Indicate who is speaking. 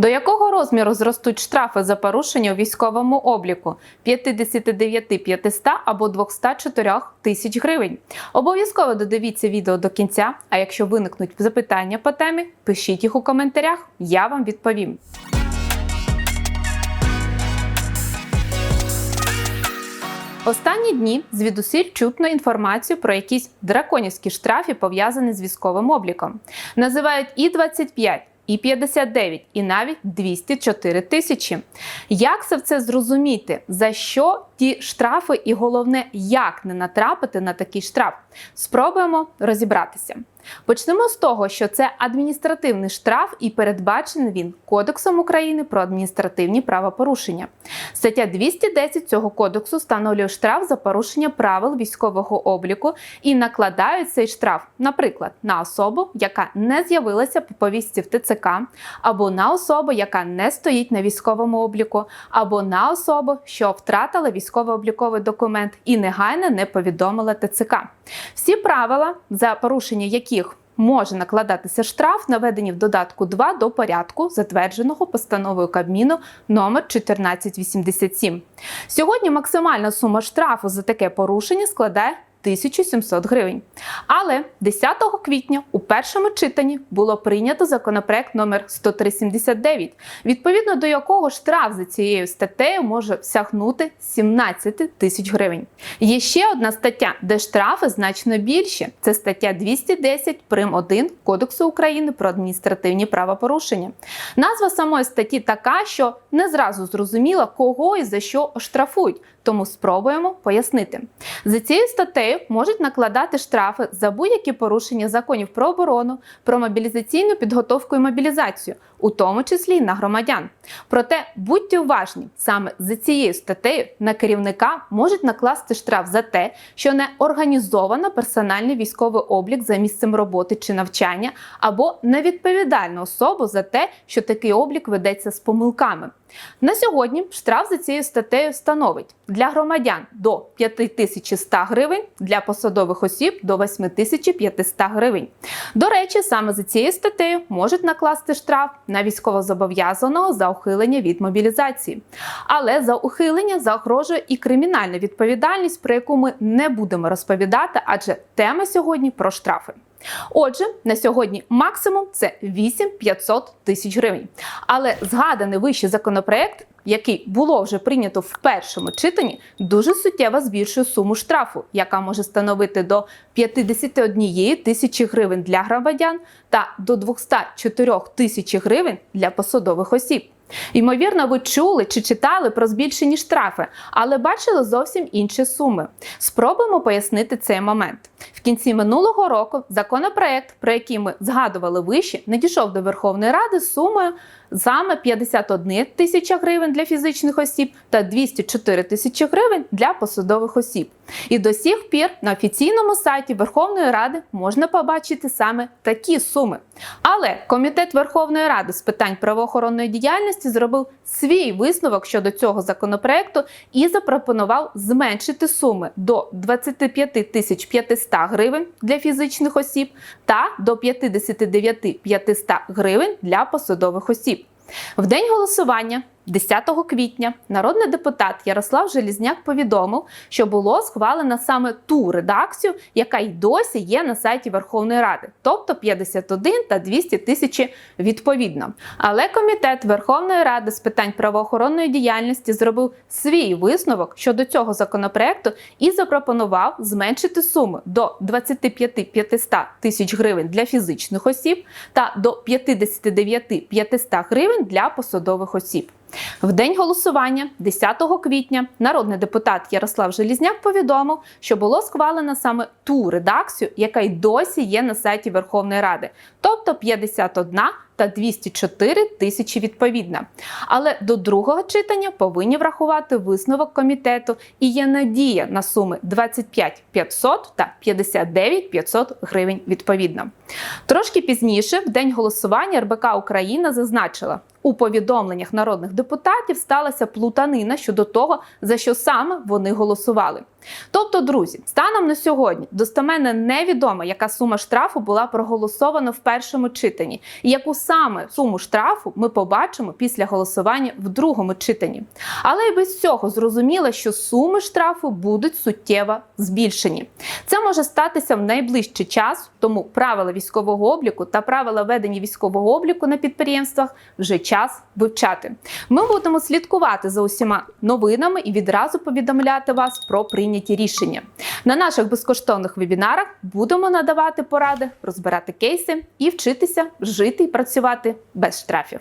Speaker 1: До якого розміру зростуть штрафи за порушення у військовому обліку 59 500 або 204 тисяч гривень? Обов'язково додивіться відео до кінця. А якщо виникнуть запитання по темі, пишіть їх у коментарях, я вам відповім. Останні дні звідусіль чутно інформацію про якісь драконівські штрафи, пов'язані з військовим обліком. Називають і 25, і 59, і навіть 204 тисячі. Як це все зрозуміти? За що ті штрафи, і головне, як не натрапити на такий штраф? Спробуємо розібратися. Почнемо з того, що це адміністративний штраф і передбачений він Кодексом України про адміністративні правопорушення. Стаття 210 цього кодексу встановлює штраф за порушення правил військового обліку і накладають цей штраф, наприклад, на особу, яка не з'явилася по повістці в ТЦК, або на особу, яка не стоїть на військовому обліку, або на особу, що втратила військово-обліковий документ і негайно не повідомила ТЦК. Всі правила, за порушення яких може накладатися штраф, наведені в додатку 2 до порядку, затвердженого постановою Кабміну номер 1487. Сьогодні максимальна сума штрафу за таке порушення складає 1700 гривень. Але 10 квітня у першому читанні було прийнято законопроект номер 10379, відповідно до якого штраф за цією статтею може сягнути 17 тисяч гривень. Є ще одна стаття, де штрафи значно більші. Це стаття 210 прим 1 Кодексу України про адміністративні правопорушення. Назва самої статті така, що не зразу зрозуміло, кого і за що оштрафують. Тому спробуємо пояснити. За цією статтею можуть накладати штрафи за будь-які порушення законів про оборону, про мобілізаційну підготовку і мобілізацію, у тому числі й на громадян. Проте будьте уважні, саме за цією статтею на керівника можуть накласти штраф за те, що не організовано персональний військовий облік за місцем роботи чи навчання, або невідповідальну особу за те, що такий облік ведеться з помилками. На сьогодні штраф за цією статтею становить для громадян до 5100 гривень, для посадових осіб до 8500 гривень. До речі, саме за цією статтею можуть накласти штраф на військовозобов'язаного за ухилення від мобілізації. Але за ухилення загрожує і кримінальна відповідальність, про яку ми не будемо розповідати, адже тема сьогодні про штрафи. Отже, на сьогодні максимум це 8-500 тисяч гривень. Але згаданий вищий законопроект, який було вже прийнято в першому читанні, дуже суттєво збільшує суму штрафу, яка може становити до 51 тисячі гривень для громадян та до 204 тисяч гривень для посадових осіб. Ймовірно, ви чули чи читали про збільшені штрафи, але бачили зовсім інші суми. Спробуємо пояснити цей момент. В кінці минулого року законопроект, про який ми згадували вище, надійшов до Верховної Ради з сумою саме 51 тисяча гривень для фізичних осіб та 204 тисячі гривень для посадових осіб. І до сих пір на офіційному сайті Верховної Ради можна побачити саме такі суми. Але комітет Верховної Ради з питань правоохоронної діяльності зробив свій висновок щодо цього законопроекту і запропонував зменшити суми до 25 тисяч 500 гривень для фізичних осіб та до 59 500 гривень для посадових осіб. В день голосування 10 квітня народний депутат Ярослав Желізняк повідомив, що було схвалено саме ту редакцію, яка й досі є на сайті Верховної Ради, тобто 51 та 200 тисячі відповідно. Але комітет Верховної Ради з питань правоохоронної діяльності зробив свій висновок щодо цього законопроекту і запропонував зменшити суми до 25 500 тисяч гривень для фізичних осіб та до 59 500 гривень для посадових осіб. В день голосування, 10 квітня, народний депутат Ярослав Желізняк повідомив, що було схвалено саме ту редакцію, яка й досі є на сайті Верховної Ради, тобто 51 та 204 тисячі відповідно. Але до другого читання повинні врахувати висновок комітету і є надія на суми 25 500 та 59 500 гривень відповідно. Трошки пізніше, в день голосування, РБК Україна зазначила, у повідомленнях народних депутатів сталася плутанина щодо того, за що саме вони голосували. Тобто, друзі, станом на сьогодні достеменно невідомо, яка сума штрафу була проголосована в першому читанні, і яку саме суму штрафу ми побачимо після голосування в другому читанні. Але й без цього зрозуміло, що суми штрафу будуть суттєво збільшені. Це може статися в найближчий час, тому правила військового обліку та правила ведення військового обліку на підприємствах вже час вивчати. Ми будемо слідкувати за усіма новинами і відразу повідомляти вас про прийняті рішення. На наших безкоштовних вебінарах будемо надавати поради, розбирати кейси і вчитися жити і працювати без штрафів.